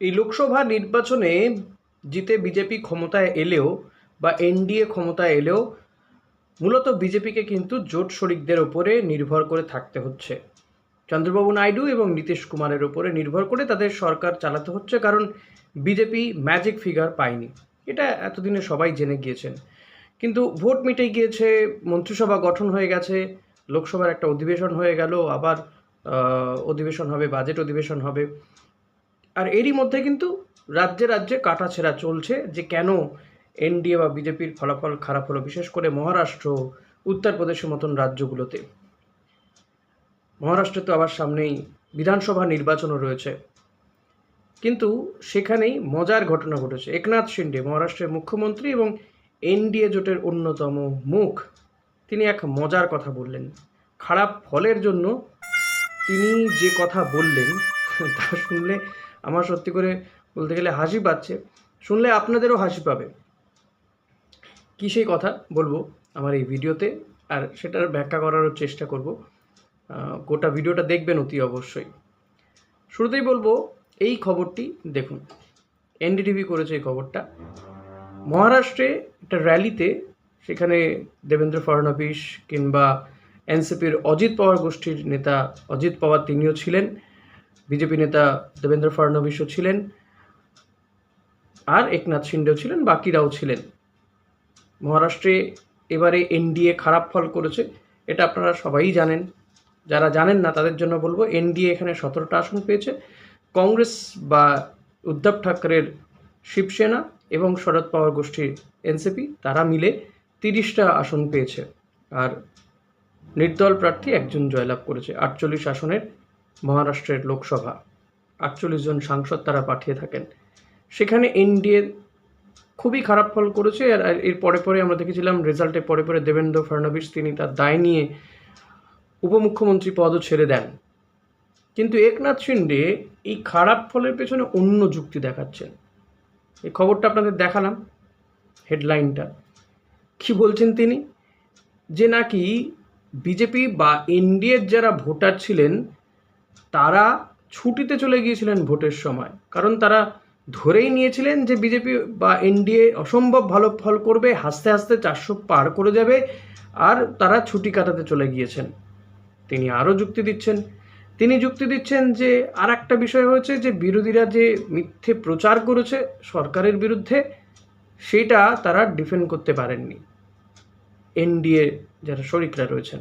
এই লোকসভা নির্বাচনে জিতে বিজেপি ক্ষমতায় এলেও বা এনডিএ ক্ষমতায় এলেও মূলত বিজেপিকে কিন্তু জোট শরিকদের ওপরে নির্ভর করে থাকতে হচ্ছে। চন্দ্রবাবু নাইডু এবং নীতিশ কুমারের ওপরে নির্ভর করে তাদের সরকার চালাতে হচ্ছে কারণ বিজেপি ম্যাজিক ফিগার পায়নি। এটা এতদিনে সবাই জেনে গিয়েছেন। কিন্তু ভোট মিটে গিয়েছে, মন্ত্রিসভা গঠন হয়ে গেছে, লোকসভার একটা অধিবেশন হয়ে গেল, আবার অধিবেশন হবে বাজেট অধিবেশন হবে। আর এরই মধ্যে কিন্তু রাজ্যে রাজ্যে কাটাছেঁড়া চলছে যে কেন এনডিএ বা বিজেপির ফলাফল খারাপ হলো, বিশেষ করে মহারাষ্ট্র, উত্তরপ্রদেশের মতন রাজ্যগুলোতে। মহারাষ্ট্রে তো আবার সামনেই বিধানসভা নির্বাচনও রয়েছে। কিন্তু সেখানেই মজার ঘটনা ঘটেছে। একনাথ শিন্ডে, মহারাষ্ট্রের মুখ্যমন্ত্রী এবং এনডিএ জোটের অন্যতম মুখ, তিনি এক মজার কথা বললেন। খারাপ ফলের জন্য তিনি যে কথা বললেন, তা শুনলে আমার সত্যি করে বলতে গেলে হাসি পাচ্ছে। শুনলে আপনাদেরও হাসি পাবে। কী সেই কথা বলব আমার এই ভিডিওতে? আর সেটার ব্যাখ্যা করারও চেষ্টা করব। গোটা ভিডিওটা দেখবেন অতি অবশ্যই। শুরুতেই বলব, এই খবরটি দেখুন। এনডিটিভি করেছে এই খবরটা। মহারাষ্ট্রে একটা র্যালিতে সেখানে দেবেন্দ্র ফডণবীশ কিংবা এনসিপির অজিত পাওয়ার গোষ্ঠীর নেতা অজিত পাওয়ার তিনিও ছিলেন। বিজেপি নেতা দেবেন্দ্র ফডণবীশও ছিলেন, আর একনাথ শিন্ডেও ছিলেন, বাকিরাও ছিলেন। মহারাষ্ট্রে এবারে এনডিএ খারাপ ফল করেছে, এটা আপনারা সবাই জানেন। যারা জানেন না, তাদের জন্য বলব, এনডিএ এখানে সতেরোটা আসন পেয়েছে। কংগ্রেস বা উদ্ধব ঠাকরের শিবসেনা এবং শরদ পাওয়ার গোষ্ঠীর এনসিপি, তারা মিলে তিরিশটা আসন পেয়েছে। আর নির্দল প্রার্থী একজন জয়লাভ করেছে, আটচল্লিশ আসনের মহারাষ্ট্রের লোকসভা। আটচল্লিশ জন সাংসদ তারা পাঠিয়ে থাকেন। সেখানে এনডিএ খুবই খারাপ ফল করেছে। আর এর পরে পরে আমরা দেখেছিলাম রেজাল্টে পরে পরে দেবেন্দ্র ফডণবীশ তিনি তার দায় নিয়ে উপমুখ্যমন্ত্রী পদও ছেড়ে দেন। কিন্তু একনাথ শিন্ডে এই খারাপ ফলের পেছনে অন্য যুক্তি দেখাচ্ছেন। এই খবরটা আপনাদের দেখালাম, হেডলাইনটা। কি বলছেন তিনি? যে নাকি বিজেপি বা এনডিএর যারা ভোটার ছিলেন তারা ছুটিতে চলে গিয়েছিলেন ভোটের সময়। কারণ তারা ধরেই নিয়েছিলেন যে বিজেপি বা এনডিএ অসম্ভব ভালো ফল করবে, হাসতে হাসতে চারশো পার করে যাবে, আর তারা ছুটি কাটাতে চলে গিয়েছেন। তিনি আরও যুক্তি দিচ্ছেন। তিনি যুক্তি দিচ্ছেন যে আর একটা বিষয় হয়েছে যে বিরোধীরা যে মিথ্যে প্রচার করেছে সরকারের বিরুদ্ধে, সেটা তারা ডিফেন্ড করতে পারেননি। এনডিএ যারা শরিকরা রয়েছেন।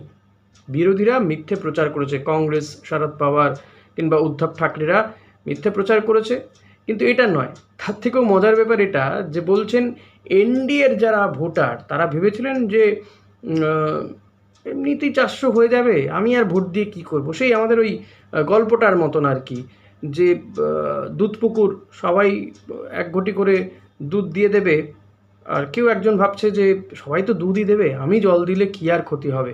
বিরোধীরা মিথ্যে প্রচার করেছে। কংগ্রেস, শরদ পাওয়ার কিংবা উদ্ধব ঠাকরেরা মিথ্যে প্রচার করেছে। কিন্তু এটা নয়। তার থেকেও মজার ব্যাপার এটা যে বলছেন এনডিএর যারা ভোটার, তারা ভেবেছিলেন যে এমনিতেই চারশো হয়ে যাবে। আমি আর ভোট দিয়ে কি করব? সেই আমাদের ওই গল্পটার মতন আর কি। যে দুধ পুকুর সবাই এক ঘটি করে দুধ দিয়ে দেবে। আর কেউ একজন ভাবছে যে, সবাই তো দুধই দেবে। আমি জল দিলে কি আর ক্ষতি হবে?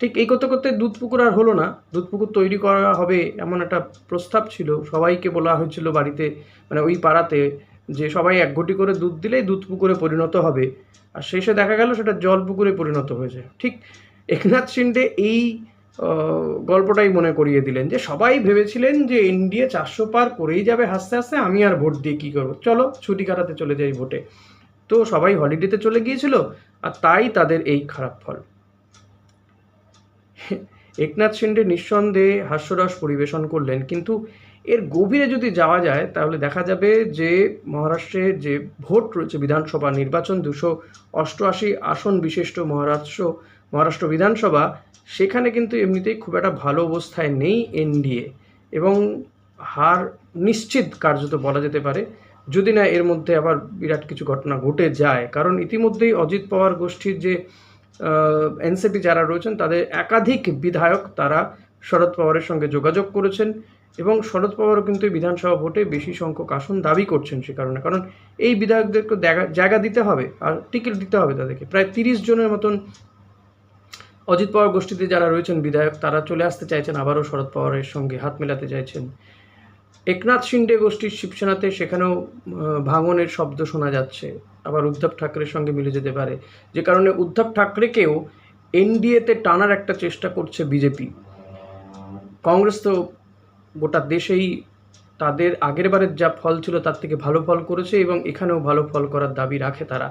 ঠিক এই করতে করতে দুধ পুকুর আর হলো না। দুধ পুকুর তৈরি করা হবে এমন একটা প্রস্তাব ছিল। সবাইকে বলা হয়েছিল বাড়িতে মানে ওই পাড়াতে, যে সবাই এক ঘটি করে দুধ দিলেই দুধ পুকুরে পরিণত হবে। আর শেষে দেখা গেল সেটা জল পুকুরে পরিণত হয়েছে। ঠিক একনাথ শিন্ডে এই গল্পটাই মনে করিয়ে দিলেন যে সবাই ভেবেছিলেন যে এনডিএ চারশো পার করেই যাবে হাসতে হাসতে, আমি আর ভোট দিয়ে কী করব? চলো, ছুটি কাটাতে চলে যাই ভোটে। তো সবাই হলিডেতে চলে গিয়েছিল, আর তাই তাদের এই খারাপ ফল। একনাথ শিন্ডে নিঃসন্দেহে হাস্যরস পরিবেশন করলেন, কিন্তু এর গভীরে যদি যাওয়া যায়, তাহলে দেখা যাবে যে মহারাষ্ট্রে যে ভোট রয়েছে বিধানসভা নির্বাচন দুশো অষ্টআশি আসন বিশিষ্ট মহারাষ্ট্র মহারাষ্ট্র বিধানসভা, সেখানে কিন্তু এমনিতেই খুব একটা ভালো অবস্থায় নেই এনডিএ এবং হার নিশ্চিত কার্যত বলা যেতে পারে, যদি না এর মধ্যে আবার বিরাট কিছু ঘটনা ঘটে যায়। কারণ ইতিমধ্যেই অজিত পাওয়ার গোষ্ঠীর যে এনসিপি যারা রয়েছেন, তাদের একাধিক বিধায়ক তারা শরদ পাওয়ারের সঙ্গে যোগাযোগ করেছেন এবং শরদ পাওয়ারও কিন্তু এই বিধানসভা ভোটে বেশি সংখ্যক আসন দাবি করছেন সে কারণে। কারণ এই বিধায়কদেরকে জায়গা দিতে হবে, আর টিকিট দিতে হবে তাদেরকে। প্রায় তিরিশ জনের মতন অজিত পাওয়ার গোষ্ঠীতে যারা রয়েছেন বিধায়ক, তারা চলে আসতে চাইছেন, আবারও শরদ পাওয়ারের সঙ্গে হাত মেলাতে চাইছেন। একনাথ শিন্ডে গোষ্ঠীর শিবসেনাতে সেখানেও ভাঙনের শব্দ শোনা যাচ্ছে। আবার উদ্ধব ঠাকরের সঙ্গে মিলে যেতে পারে। যে কারণে উদ্ধব ঠাকরেকেও এনডিএতে টানার একটা চেষ্টা করছে বিজেপি। কংগ্রেস তো গোটা দেশেই তাদের আগের বারের যা ফল ছিল তার থেকে ভালো ফল করেছে এবং এখানেও ভালো ফল করার দাবি রাখে তারা।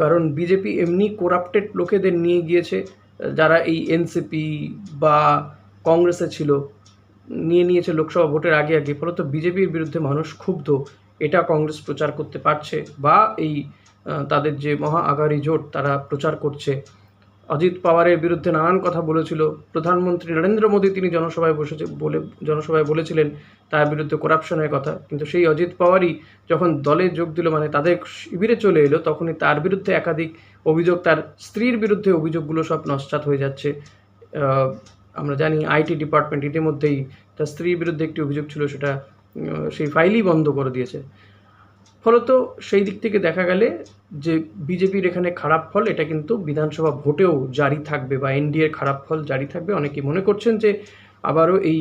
কারণ বিজেপি এমনি করাপ্টেড লোকেদের নিয়ে গিয়েছে, যারা এই এনসিপি বা কংগ্রেসে ছিল। নিয়ে নিয়েছে লোকসভা ভোটের আগে আগে ফলত বিজেপির বিরুদ্ধে মানুষ ক্ষুব্ধ। এটা কংগ্রেস প্রচার করতে পারছে বা এই তাদের যে মহা আঘাড়ি জোট তারা প্রচার করছে। অজিত পাওয়ারের বিরুদ্ধে নানান কথা বলেছিল। প্রধানমন্ত্রী নরেন্দ্র মোদী তিনি জনসভায় বসেছে, বলে, জনসভায় বলেছিলেন তার বিরুদ্ধে করাপশনের কথা। কিন্তু সেই অজিত পাওয়ারই যখন দলে যোগ দিল মানে তাদের শিবিরে চলে এলো, তখনই তার বিরুদ্ধে একাধিক অভিযোগ, তার স্ত্রীর বিরুদ্ধে অভিযোগগুলো সব নস্যাৎ হয়ে যাচ্ছে। আমরা জানি আইটি ডিপার্টমেন্ট ইতিমধ্যেই তার স্ত্রীর বিরুদ্ধে একটি অভিযোগ ছিল, সেটা সেই ফাইলই বন্ধ করে দিয়েছে। ফলত সেই দিক থেকে দেখা গেলে যে বিজেপির এখানে খারাপ ফল, এটা কিন্তু বিধানসভা ভোটেও জারি থাকবে বা এনডিএর খারাপ ফল জারি থাকবে। অনেকে মনে করছেন যে আবারও এই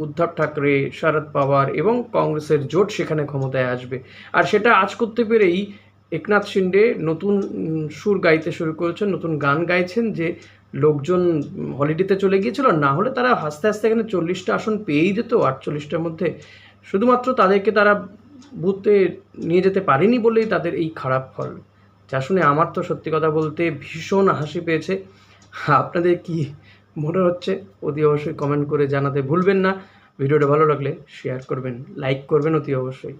উদ্ধব ঠাকরে, শরদ পাওয়ার এবং কংগ্রেসের জোট সেখানে ক্ষমতায় আসবে। আর সেটা আজ করতে পেরেই একনাথ শিন্ডে নতুন সুর গাইতে শুরু করেছেন, নতুন গান গাইছেন যে লোকজন হলিডেতে চলে গিয়েছিল, না হলে তারা হাসতে হাসতে এখানে চল্লিশটা আসন পেয়েই যেত, আটচল্লিশটার মধ্যে শুধুমাত্র তাদেরকে তারা বুথে নিয়ে যেতে পারেনি বলেই তাদের এই খারাপ ফল। যা শুনে আমার তো সত্যি কথা বলতে ভীষণ হাসি পেয়েছে। আপনাদের কি মনে হচ্ছে? অতি অবশ্যই কমেন্ট করে জানাতে ভুলবেন না। ভিডিওটা ভালো লাগলে শেয়ার করবেন লাইক করবেন অতি অবশ্যই।